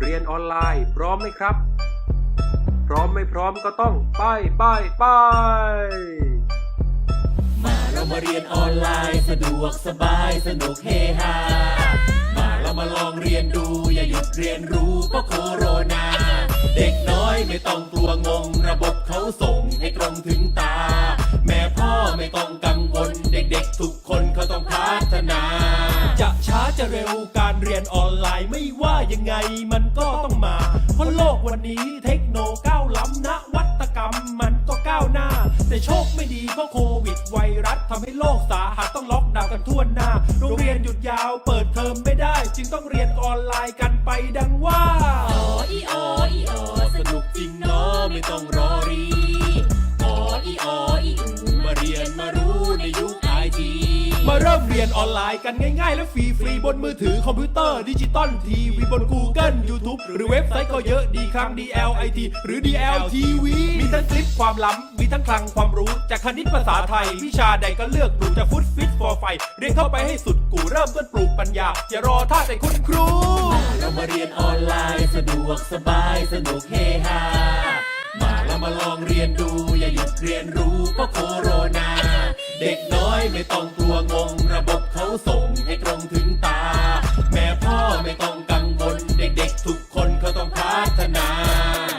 เรียนออนไลน์พร้อมไหมครับ พร้อมไม่พร้อมก็ต้องไปไปไปมาเรามาเรียนออนไลน์สะดวกสบายสนุกเฮฮามาเรามาลองเรียนดู อย่าหยุดเรียนรู้เพราะโคโรนาเด็กน้อยไม่ต้องกลัวงง ระบบเขาส่งให้ตรงถึงตา แม่พ่อไม่ต้องกังวล เด็กๆทุกคนเขาต้องพัฒนาจะช้า จะเร็วการเรียนออนไลน์ไม่ว่ายังไงมันก็ต้องมา เพราะโลกวันนี้เทคโนก้าวล้ำนวัตกรรมมันก็ก้าวหน้า แต่โชคไม่ดีเพราะโควิดไวรัสทำให้โลกสาหัสต้องล็อกดาวน์กันทั่วหน้า โรงเรียนหยุดยาวเปิดเทอมไม่ได้ จึงต้องเรียนออนไลน์กันไปดังว่า มาเริ่มเรียนออนไลน์กันง่ายๆ และฟรีฟรีบนมือถือคอมพิวเตอร์ดิจิตอลทีวีบน Google YouTube หรือเว็บไซต์ก็เยอะดีครั้ง DLIT หรือ DLTV มีทั้งคลิปความล้ำ มีทั้งคลังความรู้ จากคณิตภาษาไทย วิชาใดก็เลือกดูจากฟุตฟิต for ไฟเรียนเข้าไปให้สุดกูเริ่มต้นปลูกปัญญาอย่ารอท่าแต่คุณครู เรามาเรียนออนไลน์สะดวกสบายสนุกเฮฮามาเรามาลองเรียนดูอย่าหยุดเรียนรู้เพราะโคโรนาเด็กน้อย ไม่ต้องกลัวงง ระบบเขาส่งให้ตรงถึงตา แม่พ่อไม่ต้องกังวลเด็กๆ ทุกคนเขาต้องพัฒนา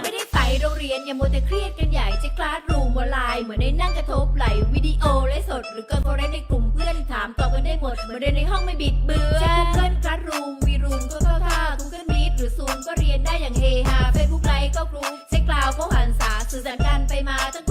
ไม่ได้ไปโรงเรียนอย่ามัวแต่เครียดกันใหญ่จะคลาสรูมออนไลน์เหมือนได้นั่งกระทบไหลวิดีโอไลฟ์สด หรือคอนเฟอเรนซ์ในกลุ่มเพื่อนถามตอบกันได้หมดเหมือนเรียนในห้องไม่บิดเบือนใช้ Google Classroom วีรูมก็เข้าท่า Google Meet หรือ Zoom ก็เรียนได้อย่างเฮฮา Facebook Live ก็ครูใช้กล่าวก็หันษาสื่อสารกันไปมาทั้ง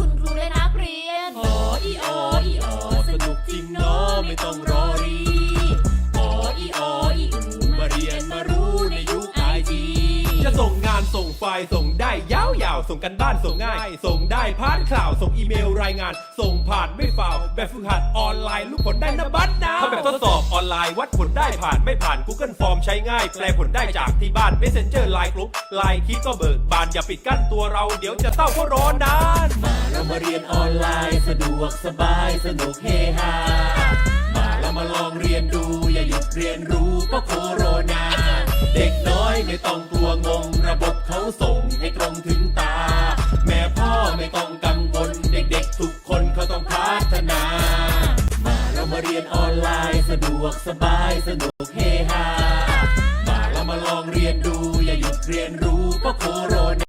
ไฟล์ส่งได้ยาวๆ ส่งกันบ้านส่งง่าย ส่งได้ผ่านข่าว ส่งอีเมลรายงาน ส่งผ่านไม่ฝ่าวแบบฝึกหัดออนไลน์ลูกผลได้นะบัดนะถ้าแบบทดสอบออนไลน์วัดผลได้ผ่านไม่ผ่าน Google Form ใช้ง่าย แปลผลได้จากที่บ้าน Messenger ไลน์กลุ่มไลน์คิดก็เบิกบานอย่าปิดกั้นตัวเราเดี๋ยวจะเศร้าเพราะร้อนนานมาเรามาเรียนออนไลน์สะดวกสบายสนุกเฮฮามาแล้วมาลองเรียนดูอย่าหยุดเรียนรู้เพราะโคโรนาเด็กน้อยไม่ต้องกลัวงงระบบ เขาส่งให้ตรงถึงตา แม่พ่อไม่ต้องกังวลเด็กๆ ทุกคนเขาต้องพัฒนา มาเรามาเรียนออนไลน์สะดวกสบายสนุก